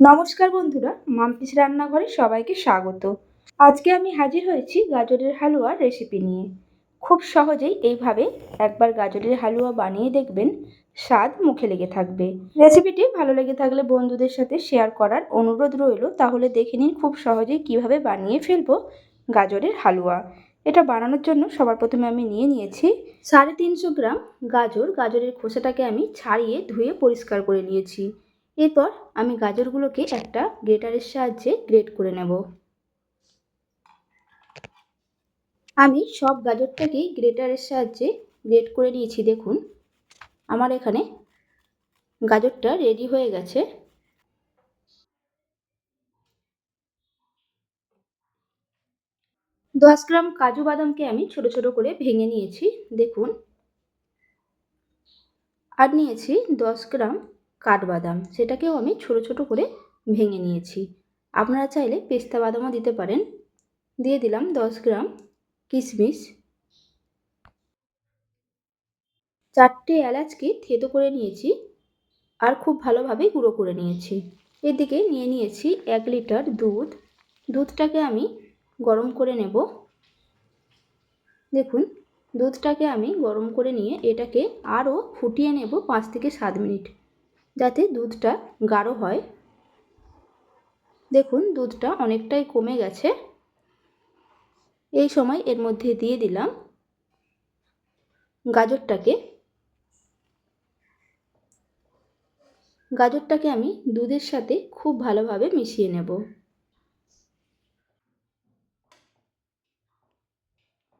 নমস্কার বন্ধুরা, মাম্পিস রান্নাঘরে সবাইকে স্বাগত। আজকে আমি হাজির হয়েছি গাজরের হালুয়ার রেসিপি নিয়ে। খুব সহজেই এইভাবে একবার গাজরের হালুয়া বানিয়ে দেখবেন, স্বাদ মুখে লেগে থাকবে। রেসিপিটি ভালো লেগে থাকলে বন্ধুদের সাথে শেয়ার করার অনুরোধ রইল, তাহলে দেখে নিন খুব সহজেই কীভাবে বানিয়ে ফেলব গাজরের হালুয়া। এটা বানানোর জন্য সবার প্রথমে আমি নিয়ে নিয়েছি সাড়ে তিনশো গ্রাম গাজর। গাজরের খোসাটাকে আমি ছাড়িয়ে ধুয়ে পরিষ্কার করে নিয়েছি। এরপর আমি গাজরগুলোকে একটা গ্রেটারের সাহায্যে গ্রেট করে নেব। আমি সব গাজরটাকেই গ্রেটারের সাহায্যে গ্রেট করে নিয়েছি, দেখুন। আমার এখানে গাজরটা রেডি হয়ে গেছে। দশ গ্রাম কাজু বাদামকে আমি ছোট ছোট করে ভেঙে নিয়েছি, দেখুন। আর নিয়েছি দশ গ্রাম কাঠবাদাম, সেটাকেও আমি ছোট ছোট করে ভেঙে নিয়েছি। আপনারা চাইলে পেস্তা বাদামও দিতে পারেন। দিয়ে দিলাম দশ গ্রাম কিশমিশ। চারটে এলাচকে থেতো করে নিয়েছি আর খুব ভালোভাবে গুঁড়ো করে নিয়েছি। এদিকে নিয়ে নিয়েছি এক লিটার দুধ। দুধটাকে আমি গরম করে নেব। দেখুন, দুধটাকে আমি গরম করে নিয়ে এটাকে আরও ফুটিয়ে নেব পাঁচ থেকে সাত মিনিট। যাতে দুধটা গাঢ় হয়। দেখুন, দুধটা অনেকটাই কমে গেছে। এই সময় এর মধ্যে দিয়ে দিলাম গাজরটাকে। গাজরটাকে আমি দুধের সাথে খুব ভালোভাবে মিশিয়ে নেব।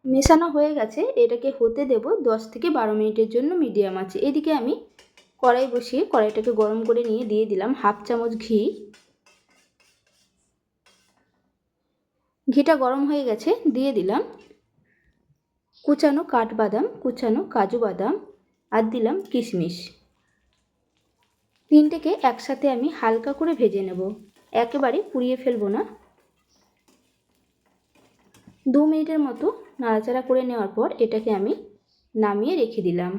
মেশানো হয়ে গেছে। এটাকে হতে দেব দশ থেকে বারো মিনিটের জন্য মিডিয়াম আছে এদিকে আমি কড়াই বসিয়ে কড়াইটাকে গরম করে নিয়ে দিয়ে দিলাম হাফ চামচ ঘি। ঘিটা গরম হয়ে গেছে, দিয়ে দিলাম কুচানো কাঠবাদাম, কুচানো কাজু বাদাম আর দিলাম কিশমিশ। তিনটেকে একসাথে আমি হালকা করে ভেজে নেব, একেবারে পুড়িয়ে ফেলব না। দু মিনিটের মতো নাড়াচাড়া করে নেওয়ার পর এটাকে আমি নামিয়ে রেখে দিলাম।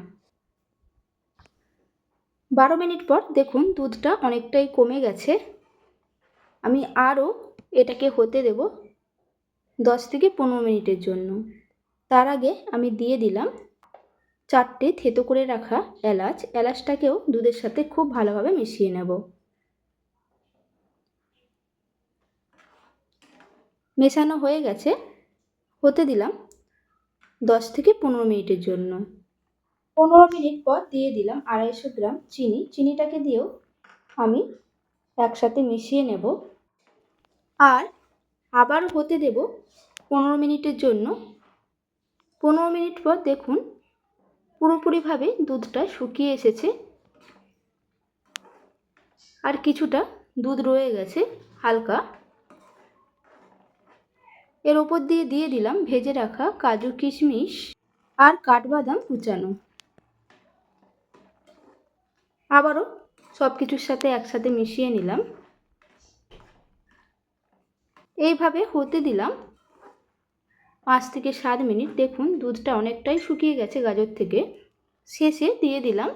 বারো মিনিট পর দেখুন দুধটা অনেকটাই কমে গেছে। আমি আরও এটাকে হতে দেব দশ থেকে পনেরো মিনিটের জন্য। তার আগে আমি দিয়ে দিলাম চারটে থেতো করে রাখা এলাচ। এলাচটাকেও দুধের সাথে খুব ভালোভাবে মিশিয়ে নেব। মেশানো হয়ে গেছে। হতে দিলাম দশ থেকে পনেরো মিনিটের জন্য। পনেরো মিনিট পর দিয়ে দিলাম আড়াইশো গ্রাম চিনি। চিনিটাকে দিয়েও আমি একসাথে মিশিয়ে নেব। আর আবার হতে দেব পনেরো মিনিটের জন্য। পনেরো মিনিট পর দেখুন পুরোপুরিভাবে দুধটা শুকিয়ে এসেছে। আর কিছুটা দুধ রয়ে গেছে হালকা। এর ওপর দিয়ে দিয়ে দিলাম ভেজে রাখা কাজু কিশমিশ আর কাঠবাদাম কুচানো। আবারও সব কিছুর সাথে একসাথে মিশিয়ে নিলাম। এইভাবে হতে দিলাম। পাঁচ থেকে সাত মিনিট। দেখুন, দুধটা অনেকটাই শুকিয়ে গেছে গাজর থেকে। শেষে দিয়ে দিলাম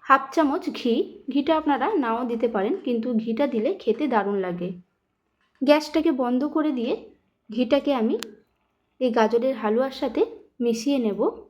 হাফ চামচ ঘি। ঘিটা আপনারা নাও দিতে পারেন, কিন্তু ঘিটা দিলে খেতে দারুণ লাগে। গ্যাসটাকে বন্ধ করে দিয়ে ঘিটাকে আমি এই গাজরের হালুয়ার সাথে মিশিয়ে নেব।